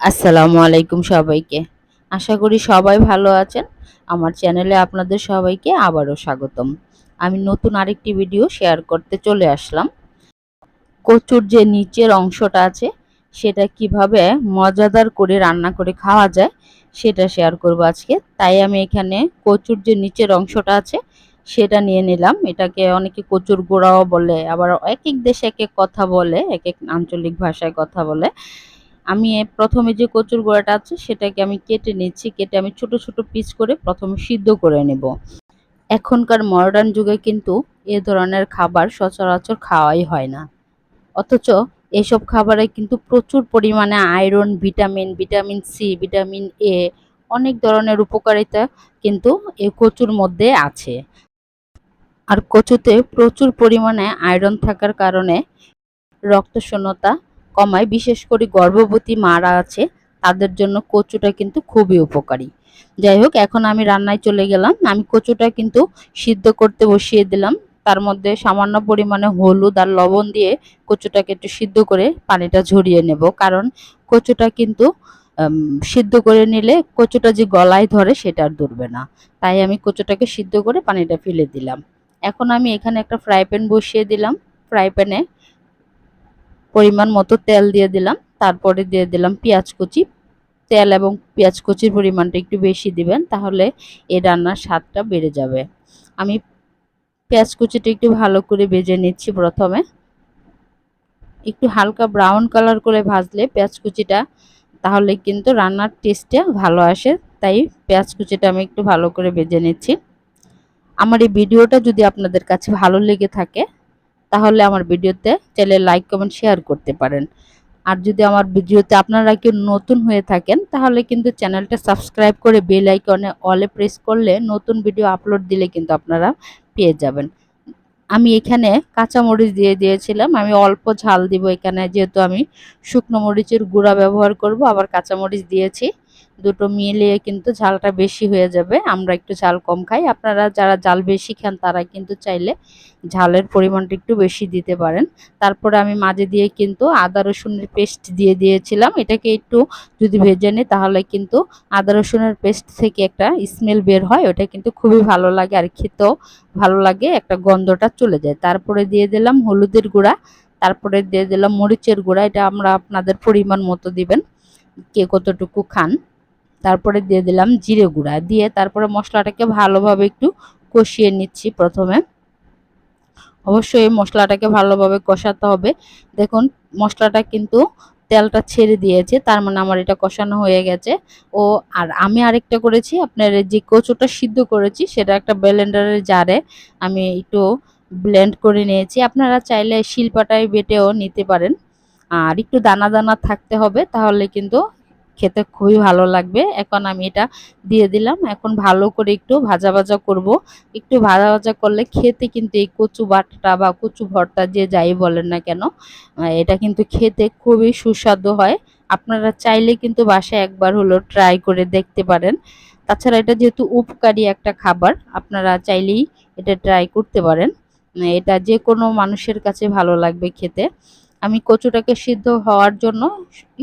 আসসালামু আলাইকুম সবাইকে। আশা করি সবাই ভালো আছেন। আমার চ্যানেলে আপনাদের সবাইকে আবারও স্বাগতম। আমি নতুন আরেকটি ভিডিও শেয়ার করতে চলে আসলাম। কচুর যে নিচের অংশটা আছে, সেটা কীভাবে মজাদার করে রান্না করে খাওয়া যায়, সেটা শেয়ার করব আজকে। তাই আমি এখানে কচুর যে নিচের অংশটা আছে, সেটা নিয়ে নিলাম। এটাকে অনেকে কচুর গোড়াও বলে, আবার এক এক দেশে এক এক কথা বলে, এক এক আঞ্চলিক ভাষায় কথা বলে। আমি প্রথমে যে কচুর গোড়াটা আছে সেটাকে আমি কেটে নিচ্ছি, কেটে আমি ছোট ছোট পিস করে প্রথমে সিদ্ধ করে নেব। এখনকার মডার্ন যুগে কিন্তু এ ধরনের খাবার সচরাচর খাওয়াই হয় না। অথচ এসব খাবারে কিন্তু প্রচুর পরিমাণে iron vitamin vitamin C vitamin A অনেক ধরনের উপকারিতা কিন্তু এই কচুর মধ্যে আছে। আর কচুতে প্রচুর পরিমাণে আয়রন থাকার কারণে রক্তশূন্যতা কমায়, বিশেষ করে গর্ভবতী মারা আছে, তাদের জন্য কচুটা কিন্তু খুবই উপকারী। যাই হোক, এখন আমি রান্নায় চলে গেলাম। আমি কচুটা কিন্তু সিদ্ধ করতে বসিয়ে দিলাম। তার মধ্যে সামান্য পরিমাণে হলুদ আর লবণ দিয়ে কচুটাকে একটু সিদ্ধ করে পানিটা ঝরিয়ে নেব। কারণ কচুটা কিন্তু সিদ্ধ করে নিলে কচুটা যে গলায় ধরে সেটা আর ধরবে না। তাই আমি কচুটাকে সিদ্ধ করে পানিটা ফেলে দিলাম। এখন আমি এখানে একটা ফ্রাই প্যান বসিয়ে দিলাম। ফ্রাই প্যানে পরিমাণ মতো তেল দিয়ে দিলাম। তারপরে দিয়ে দিলাম পেঁয়াজ কুচি। তেল এবং পেঁয়াজ কুচির পরিমাণটা একটু বেশি দিবেন, তাহলে এই রান্নার স্বাদটা বেড়ে যাবে। আমি পেঁয়াজ কুচিটা একটু ভালো করে ভেজে নিচ্ছি প্রথমে। একটু হালকা ব্রাউন কালার করে ভাজলে পেঁয়াজ কুচিটা, তাহলে কিন্তু রান্নার টেস্টটা ভালো আসে। তাই পেঁয়াজ কুচিটা আমি একটু ভালো করে ভেজে নিচ্ছি। আমার এই ভিডিওটা যদি আপনাদের কাছে ভালো লেগে থাকে তাহলে আমার ভিডিওতে চাইলে লাইক কমেন্ট শেয়ার করতে পারেন। আর যদি আমার ভিডিওতে আপনারা কেউ নতুন হয়ে থাকেন, তাহলে কিন্তু চ্যানেলটা সাবস্ক্রাইব করে বেল আইকনে অলে প্রেস করলে নতুন ভিডিও আপলোড দিলে কিন্তু আপনারা পেয়ে যাবেন। আমি এখানে কাঁচামরিচ দিয়ে দিয়েছিলাম, আমি অল্প ঝাল দিব এখানে, যেহেতু আমি শুকনো মরিচের গুঁড়া ব্যবহার করব, আবার কাঁচামরিচ দিয়েছি। দুটো মিলিয়ে কিন্তু ঝালটা বেশি হয়ে যাবে, আমরা একটু ঝাল কম খাই। আপনারা যারা ঝাল বেশি খান, তারা কিন্তু চাইলে ঝালের পরিমাণটা একটু বেশি দিতে পারেন। তারপরে আমি মাঝে দিয়ে কিন্তু আদা রসুনের পেস্ট দিয়ে দিয়েছিলাম। এটাকে একটু যদি ভেজে নিই, তাহলে কিন্তু আদা রসুনের পেস্ট থেকে একটা স্মেল বের হয়। ওটা কিন্তু খুবই ভালো লাগে আর খেতেও ভালো লাগে, একটা গন্ধটা চলে যায়। তারপরে দিয়ে দিলাম হলুদের গুঁড়া, তারপরে দিয়ে দিলাম মরিচের গুঁড়া। এটা আমরা আপনাদের পরিমাণ মতো দিবেন, কে কতটুকু খান। তারপরে দিয়ে দিলাম জিরে গুঁড়া। দিয়ে তারপরে মশলাটাকে ভালোভাবে একটু কষিয়ে নিচ্ছি প্রথমে। অবশ্যই মশলাটাকে ভালোভাবে কষাতে হবে। দেখুন, মশলাটা কিন্তু তেলটা ছেড়ে দিয়েছে, তার মানে আমার এটা কষানো হয়ে গেছে। ও, আর আমি আরেকটা করেছি, আপনার যে কচুটা সিদ্ধ করেছি, সেটা একটা ব্লেন্ডারের জারে আমি একটু ব্লেন্ড করে নিয়েছি। আপনারা চাইলে শিল্পাটায় বেটেও নিতে পারেন। আর একটু দানা দানা থাকতে হবে, তাহলে কিন্তু খেতে খুবই ভালো লাগবে। এখন আমি এটা দিয়ে দিলাম। এখন ভালো করে একটু ভাজা ভাজা করব। একটু ভাজা ভাজা করলে খেতে কিন্তু এই কচু বাটাটা বা কচু ভর্তা যে যাই বলেন না কেন এটা কিন্তু খেতে খুবই সুস্বাদু হয়। আপনারা চাইলে কিন্তু বাসায় একবার হলো ট্রাই করে দেখতে পারেন। তাছাড়া এটা যেহেতু উপকারী একটা খাবার, আপনারা চাইলেই এটা ট্রাই করতে পারেন। এটা যে কোনো মানুষের কাছে ভালো লাগবে খেতে। আমি কচুটাকে সিদ্ধ হওয়ার জন্য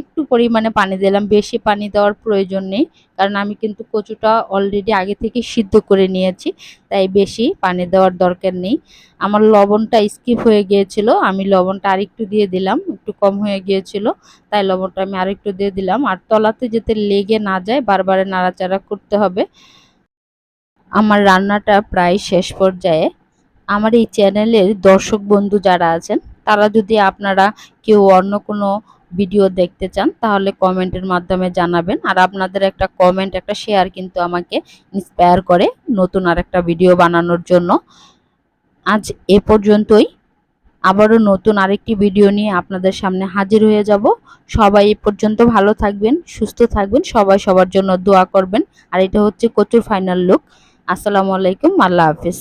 একটু পরিমাণে পানি দিলাম। বেশি পানি দেওয়ার প্রয়োজন নেই, কারণ আমি কিন্তু কচুটা অলরেডি আগে থেকে সিদ্ধ করে নিয়েছি, তাই বেশি পানি দেওয়ার দরকার নেই। আমার লবণটা স্কিপ হয়ে গিয়েছিল, আমি লবণটা আরেকটু দিয়ে দিলাম, একটু কম হয়ে গিয়েছিল, তাই লবণটা আমি আরেকটু দিয়ে দিলাম। আর তলাতে যেতে লেগে না যায়, বারবার নাড়াচাড়া করতে হবে। আমার রান্নাটা প্রায় শেষ পর্যায়ে। আমার এই চ্যানেলের দর্শক বন্ধু যারা আছেন তারা যদি আপনারা কেউ অন্য কোনো ভিডিও দেখতে চান, তাহলে কমেন্টের মাধ্যমে জানাবেন। আর আপনাদের একটা কমেন্ট একটা শেয়ার কিন্তু আমাকে ইন্সপায়ার করে নতুন আর একটা ভিডিও বানানোর জন্য। আজ এ পর্যন্তই। আবারও নতুন আরেকটি ভিডিও নিয়ে আপনাদের সামনে হাজির হয়ে যাব। সবাই এ পর্যন্ত ভালো থাকবেন, সুস্থ থাকবেন, সবাই সবার জন্য দোয়া করবেন। আর এটা হচ্ছে কচুর ফাইনাল লুক আসসালামু আলাইকুম, আল্লাহ হাফিজ।